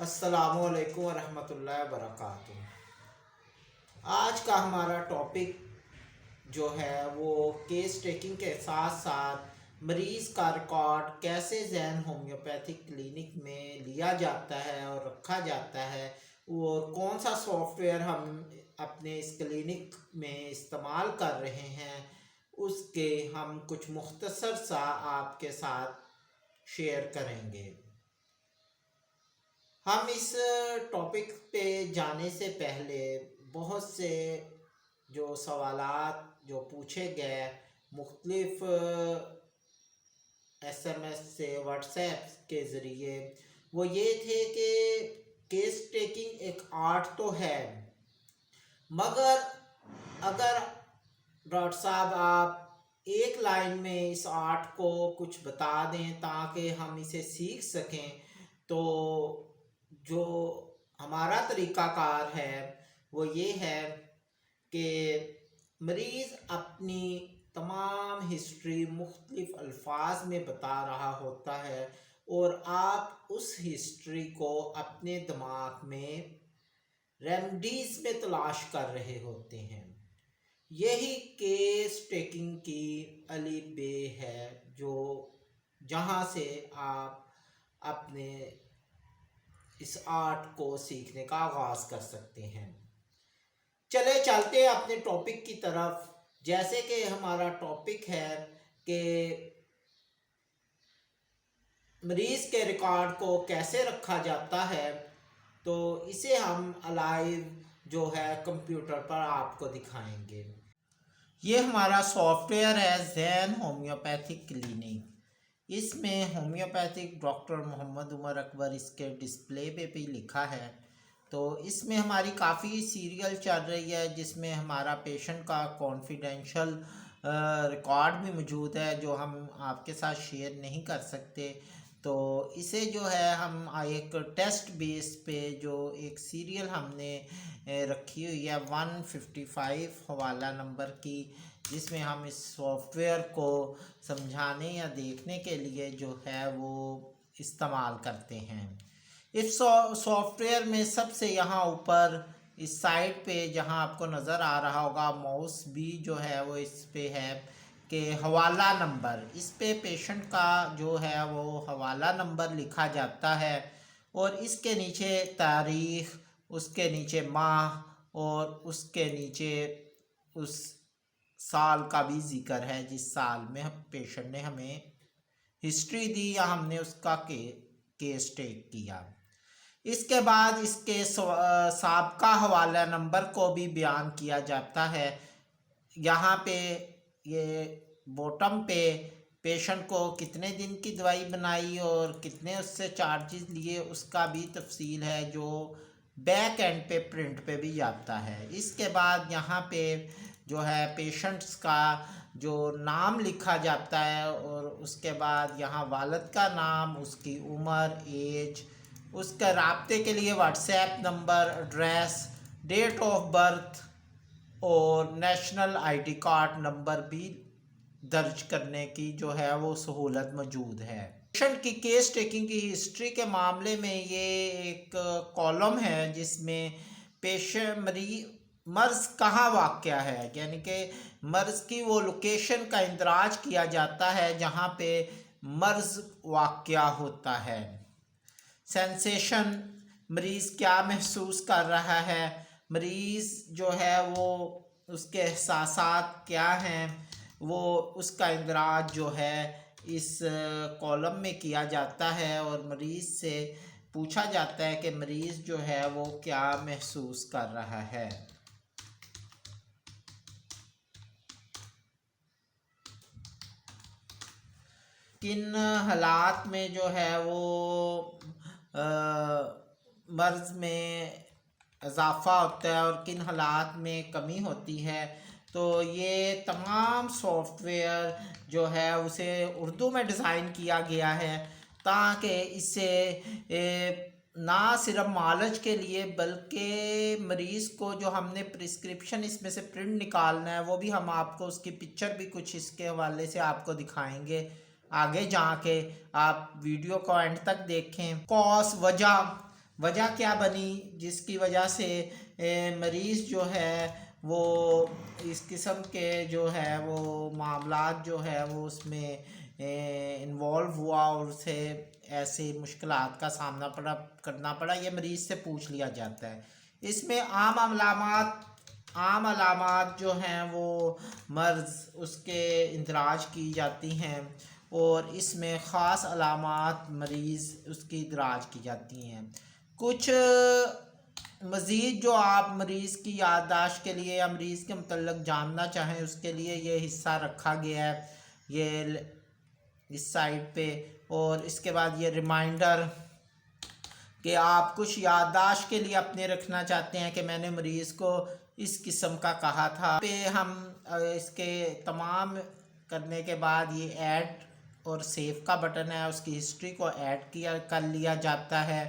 असलकम वरहमतुल्लाहि वबरकातुहू। आज का हमारा टॉपिक जो है वो केस टेकिंग के साथ साथ मरीज़ का रिकॉर्ड कैसे जैन होम्योपैथिक क्लिनिक में लिया जाता है और रखा जाता है, और कौन सा सॉफ्टवेयर हम अपने इस क्लिनिक में इस्तेमाल कर रहे हैं, उसके हम कुछ मुख्तसर सा आपके साथ शेयर करेंगे। हम इस टॉपिक पे जाने से पहले बहुत से जो सवालात, जो पूछे गए मुख्तलिफ़ एस एम एस से व्हाट्सएप के ज़रिए, वो ये थे कि केस टेकिंग एक आर्ट तो है। मगर अगर डॉक्टर साहब आप एक लाइन में इस आर्ट को कुछ बता दें ताकि हम इसे सीख सकें तो जो हमारा तरीक़ाकार है, वो ये है कि मरीज़ अपनी तमाम हिस्ट्री मुख्तलिफ़ अल्फाज में बता रहा होता है और आप उस हिस्ट्री को अपने दिमाग में रेमडीज़ में तलाश कर रहे होते हैं। यही केस टेकिंग की अली बे है, जो जहाँ से आप अपने इस आर्ट को सीखने का आगाज़ कर सकते हैं। चले, चलते हैं अपने टॉपिक की तरफ़। जैसे कि हमारा टॉपिक है कि मरीज़ के रिकॉर्ड को कैसे रखा जाता है तो इसे हम अलाइव जो है कंप्यूटर पर आपको दिखाएँगे। ये हमारा सॉफ्टवेयर है जैन होम्योपैथिक क्लिनिक इसमें होम्योपैथिक डॉक्टर मोहम्मद उमर अकबर इसके डिस्प्ले पे भी लिखा है। तो इसमें हमारी काफ़ी सीरियल चल रही है, जिसमें हमारा पेशेंट का कॉन्फिडेंशियल रिकॉर्ड भी मौजूद है, जो हम आपके साथ शेयर नहीं कर सकते। तो इसे जो है, हम एक टेस्ट बेस पे जो एक सीरियल हमने रखी हुई है वन फिफ्टी फाइव हवाला नंबर की जिसमें हम इस सॉफ्टवेयर को समझाने या देखने के लिए जो है वो इस्तेमाल करते हैं। इस सॉफ्टवेयर में सबसे यहाँ ऊपर इस साइड पे जहाँ आपको नज़र आ रहा होगा, माउस भी जो है वो इस पे है कि हवाला नंबर। इस पे पेशेंट का जो है वो हवाला नंबर लिखा जाता है और इसके नीचे तारीख़, उसके नीचे माह और उसके नीचे उस साल का भी ज़िक्र है, जिस साल में पेशेंट ने हमें हिस्ट्री दी या हमने उसका के, केस टेक किया। इसके बाद इसके सबका हवाला नंबर को भी बयान किया जाता है। यहाँ पे ये बॉटम पे पेशेंट को कितने दिन की दवाई बनाई और कितने उससे चार्जेस लिए, उसका भी तफसील है, जो बैक एंड पे, प्रिंट पे भी जाता है। इसके बाद यहाँ पे जो है पेशेंट्स का जो नाम लिखा जाता है और उसके बाद यहाँ वालद का नाम, उसकी उम्र एज उसका रबते के लिए WhatsApp number address date of birth और नेशनल आईडी कार्ड नंबर भी दर्ज करने की जो है वो सहूलत मौजूद है। पेशेंट की केस टेकिंग की हिस्ट्री के मामले में ये एक कॉलम है जिसमें पेशेंट मरी मर्ज़ कहाँ वाक़ है? यानी कि मर्ज़ की वो लोकेशन का इंदराज किया जाता है जहाँ पे मर्ज़ वाक़ होता है। सेंसेशन मरीज़ क्या महसूस कर रहा है? मरीज़ जो है वो उसके एहसास क्या हैं? वो उसका इंदराज जो है इस कॉलम में किया जाता है और मरीज़ से पूछा जाता है कि मरीज़ जो है वो क्या महसूस कर रहा है। किन हालात में जो है वो मर्ज़ में इजाफ़ा होता है और किन हालात में कमी होती है। तो ये तमाम सॉफ्टवेयर जो है उसे उर्दू में डिज़ाइन किया गया है ताकि इससे ना सिर्फ़ मालज के लिए बल्कि मरीज़ को जो हमने प्रिस्क्रिप्शन इसमें से प्रिंट निकालना है, वो भी हम आपको उसकी पिक्चर भी कुछ इसके हवाले से आपको दिखाएँगे। आगे जाके आप वीडियो को एंड तक देखें। कॉस वजह। वजह क्या बनी? जिसकी वजह से मरीज़ जो है, वो इस किस्म के जो है, वो मामला जो है, वो उसमें इन्वॉल्व हुआ और उसे ऐसे मुश्किल का सामना पड़ा, करना पड़ा। ये मरीज़ से पूछ लिया जाता है। इसमें आम अलामत आम अलामत जो हैं, वो मर्ज़ उसके इंदराज की जाती हैं। और इसमें ख़ास अलामत मरीज़ उसकी इंदराज की जाती हैं। कुछ मज़ीद जो आप मरीज़ की याददाश्त के लिए या मरीज़ के मतलब जानना चाहें, उसके लिए ये हिस्सा रखा गया है, ये इस साइड पे। और इसके बाद ये रिमाइंडर कि आप कुछ याददाश्त के लिए अपने रखना चाहते हैं कि मैंने मरीज़ को इस किस्म का कहा था। पे हम इसके तमाम करने के बाद ये ऐड और सेव का बटन है उसकी हिस्ट्री को ऐड किया कर लिया जाता है।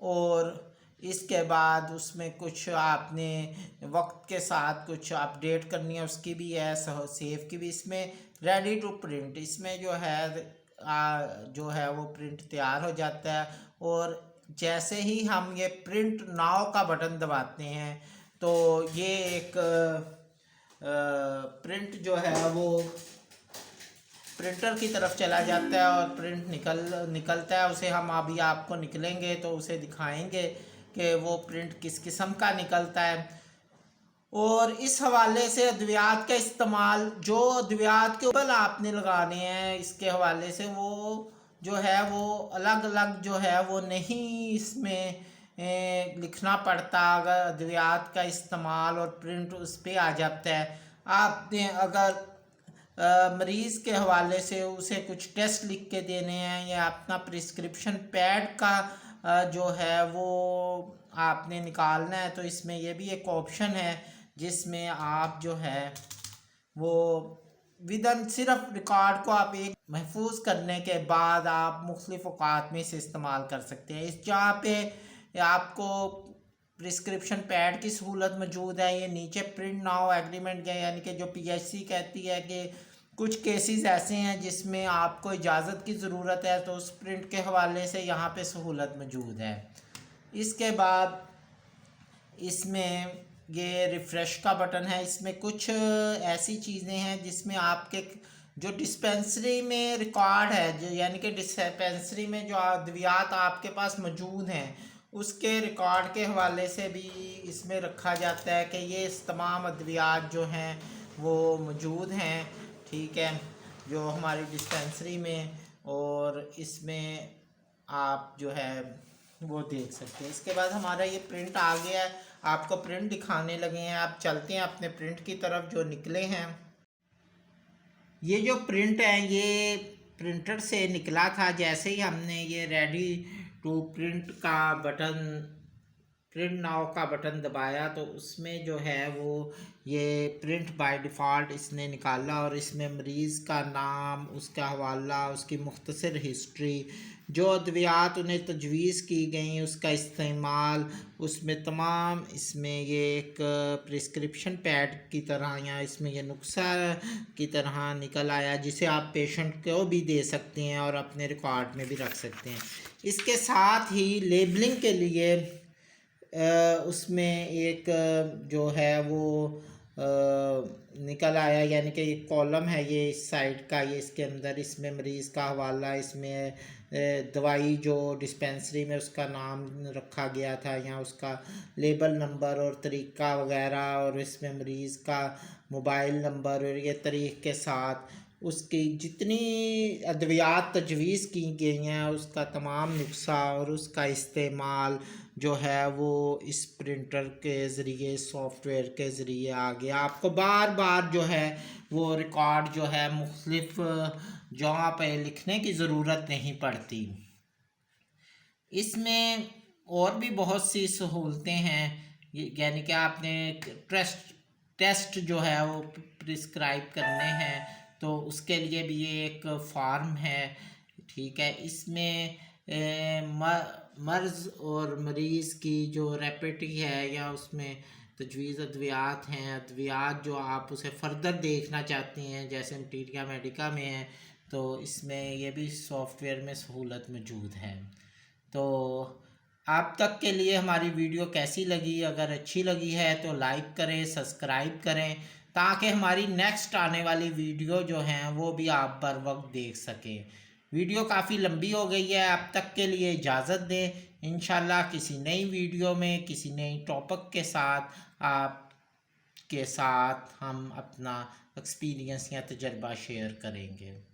और इसके बाद उसमें कुछ आपने वक्त के साथ कुछ अपडेट करनी है उसकी भी है सेव की भी इसमें। रेडी टू प्रिंट इसमें जो है आ, जो है वो प्रिंट तैयार हो जाता है। और जैसे ही हम ये प्रिंट नाव का बटन दबाते हैं तो ये एक आ, प्रिंट जो है वो प्रिंटर की तरफ़ चला जाता है और प्रिंट निकल, निकलता है, उसे हम अभी आपको निकलेंगे तो उसे दिखाएँगे कि वो प्रिंट किस किस्म का निकलता है। और इस हवाले से अद्वियात का इस्तेमाल, जो अद्वियात के ऊपर आपने लगाने हैं, इसके हवाले से वो जो है, वो अलग अलग जो है, वो नहीं इसमें लिखना पड़ता, अगर अद्वियात का इस्तेमाल और प्रिंट उस पर आ जाता है। आपने अगर मरीज़ के हवाले से उसे कुछ टेस्ट लिख के देने हैं या अपना प्रिस्क्रिप्शन पैड का जो है वो आपने निकालना है तो इसमें ये भी एक ऑप्शन है जिसमें आप जो है वो विदन सिर्फ़ रिकॉर्ड को आप एक महफूज करने के बाद आप मुख्तलिफ़ अवकात में इसे इस्तेमाल कर सकते हैं। इस जहाँ पे आपको प्रिस्क्रिप्शन पैड की सहूलत मौजूद है, ये नीचे प्रिंट नाउ एग्रीमेंट के यानी कि जो पीएचसी कहती है कि कुछ केसेस ऐसे हैं जिसमें आपको इजाज़त की ज़रूरत है तो उस प्रिंट के हवाले से यहाँ पे सहूलत मौजूद है। इसके बाद इसमें ये रिफ़्रेश का बटन है। इसमें कुछ ऐसी चीज़ें हैं जिसमें आपके जो डिस्पेंसरी में रिकॉर्ड है, जो यानी कि डिस्पेंसरी में जो अद्वियात आपके पास मौजूद हैं, उसके रिकॉर्ड के हवाले से भी इसमें रखा जाता है कि ये तमाम अद्वियात जो हैं वो मौजूद हैं। ठीक है, जो हमारी डिस्पेंसरी में और इसमें आप जो है वो देख सकते हैं। इसके बाद हमारा ये प्रिंट आ गया है, आपको प्रिंट दिखाने लगे हैं। आप चलते हैं अपने प्रिंट की तरफ़, जो निकले हैं। ये जो प्रिंट है, ये प्रिंटर से निकला था, जैसे ही हमने ये रेडी टू प्रिंट का बटन प्रिंट नाव का बटन दबाया तो उसमें जो है वो ये प्रिंट बाय डिफ़ॉल्ट इसने निकाला और इसमें मरीज़ का नाम, उसका हवाला, उसकी मुख्तसर हिस्ट्री जो अद्वियात उन्हें तजवीज़ की गई, उसका इस्तेमाल, उसमें तमाम इसमें ये एक प्रिस्क्रिप्शन पैड की तरह या इसमें ये नुस्खा की तरह निकल आया, जिसे आप पेशेंट को भी दे सकते हैं और अपने रिकॉर्ड में भी रख सकते हैं। इसके साथ ही लेबलिंग के लिए उसमें एक जो है वो निकल आया, यानी कि कॉलम है ये इस साइड का, ये इसके अंदर इसमें मरीज़ का हवाला, इसमें दवाई जो डिस्पेंसरी में उसका नाम रखा गया था, या उसका लेबल नंबर और तरीका वगैरह, और इसमें मरीज़ का मोबाइल नंबर और ये तरीक़ के साथ, उसकी जितनी अद्वियात तजवीज़ की गई हैं, उसका तमाम नुस्खा और उसका इस्तेमाल जो है वो इस प्रिंटर के ज़रिए, सॉफ्टवेयर के ज़रिए आ गया आपको बार बार जो है वो रिकॉर्ड जो है मुख्तलिफ़ जगह पे लिखने की ज़रूरत नहीं पड़ती। इसमें और भी बहुत सी सहूलतें हैं। यानी कि आपने टेस्ट टेस्ट जो है वो प्रिस्क्राइब करने हैं तो उसके लिए भी ये एक फार्म है। ठीक है, इसमें मर्ज़ और मरीज़ की जो रेपेटी है या उसमें तजवीज़, अद्वियात हैं। अद्वियात जो आप उसे फ़र्दर देखना चाहते हैं, जैसे मटीरिया मेडिका में है तो इसमें यह भी सॉफ्टवेयर में सहूलत मौजूद है। तो आप तक के लिए हमारी वीडियो कैसी लगी? अगर अच्छी लगी है तो लाइक करें सब्सक्राइब करें, ताकि हमारी नेक्स्ट आने वाली वीडियो जो हैं, वो भी आप बर वक्त देख सकें। वीडियो काफ़ी लंबी हो गई है, आप तक के लिए इजाज़त दें। इन किसी नई वीडियो में, किसी नई टॉपिक के साथ आप के साथ हम अपना एक्सपीरियंस या तजर्बा शेयर करेंगे।